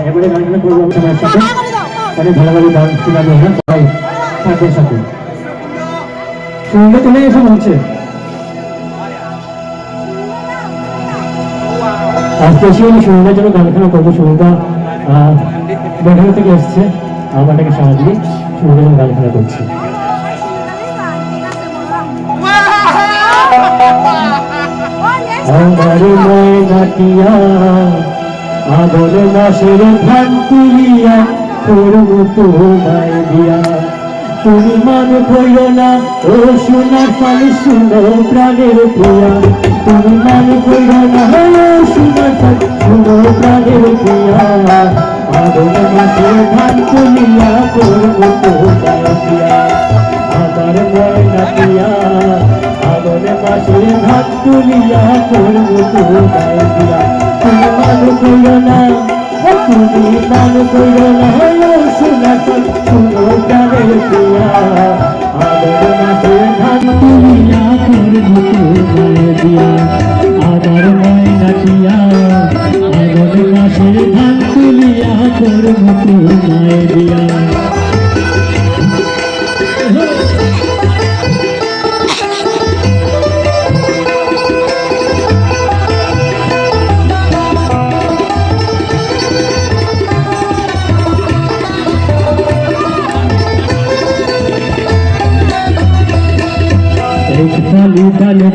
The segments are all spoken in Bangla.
এবারে গানগুলো করব আমি তোমার সাথে অনেক ভালো ভালো গান শোনাবো হ্যাঁ সবাই সাথে সাথে শুনলে চলে এসে বলছে এসে সুন্দর জন্য গানখানা করব সুন্দর থেকে এসছে। আমারটাকে সাহায্য সুন্দর জন্য গানখানা আমার করব তোমায় দিয়া। তুমি না, ও সোনার পানি শুনো প্রাণের প্রিয়া। তুমি প্রাণের প্রিয়া আদর মাসের ধান তুলিয়া করব তোমায় দিয়া আমার ময়নাটিয়া আদর মাসের ধান তুলিয়া করব তোমায় দিয়া তুমি মান কইল না তুমি মান কইল না শুনো প্রাণের প্রিয়া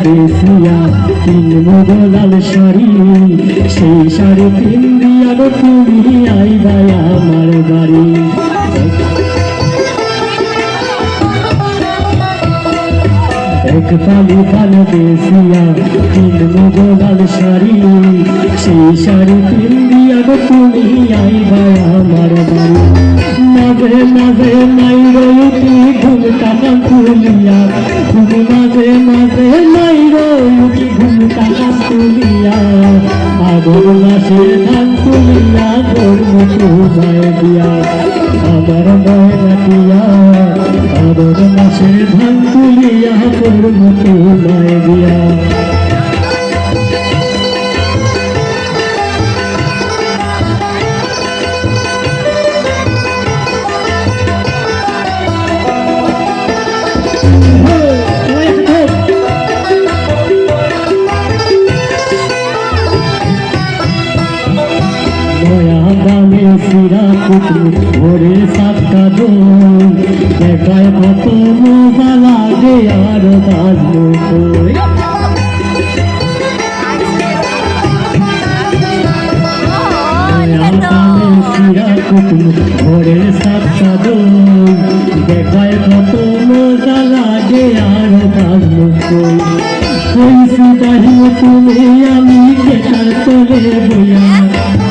বেসিয়া তিন মোগলাল শাড়ি। সেই শাড়ি তিন দিয়ালো তুমি আইবাই আমার বাড়ি। এক পালি পালে বেসিয়া তিন মোগলাল শাড়ি। সেই শাড়ি তিন দিয়ালো তুমি আইবাই আমার বাড়ি। মাঝে মাঝে নাই রয়ুতি ঘুমটা তুলিয়া। তুমি মাঝে মাঝে মাসে ধান তুলিয়া গর্ব তোমায় দিয়া আমার ময়নাটিয়া আগুন মাসে ধান তুলিয়া গর্ব তোমায় দিয়া কুটু ভোরে সাতটা দোল দেখায় কত মজা লাগে আর বাজলো কুটু ভোরে সাতটা দোল দেখায় কত মজা লাগে আর বাজলো কই কই তুমি আমি কেটার বইয়া।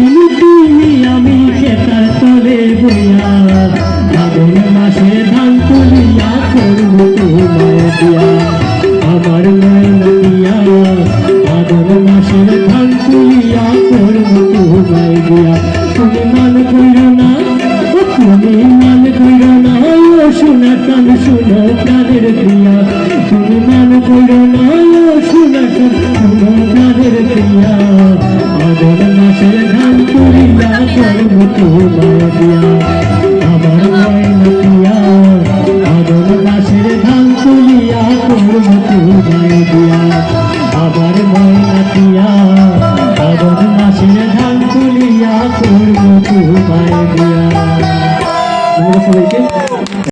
বাইনি তুমি আমি খেতার তলে বইয়া আগুন মাসে ধান তুলিয়া করব তোমায় দিয়া। আমার দিয়া আগুন মাসের ধান তুলিয়া করব তোমায় দিয়া। তুমি মান কইর না তুমি মান কইর না, ও শোনা কান শুনো প্রাণের প্রিয়া তুমি মান কইর না, ও শোনা কান শুনো প্রাণের প্রিয়া করব তোমায় দিয়া।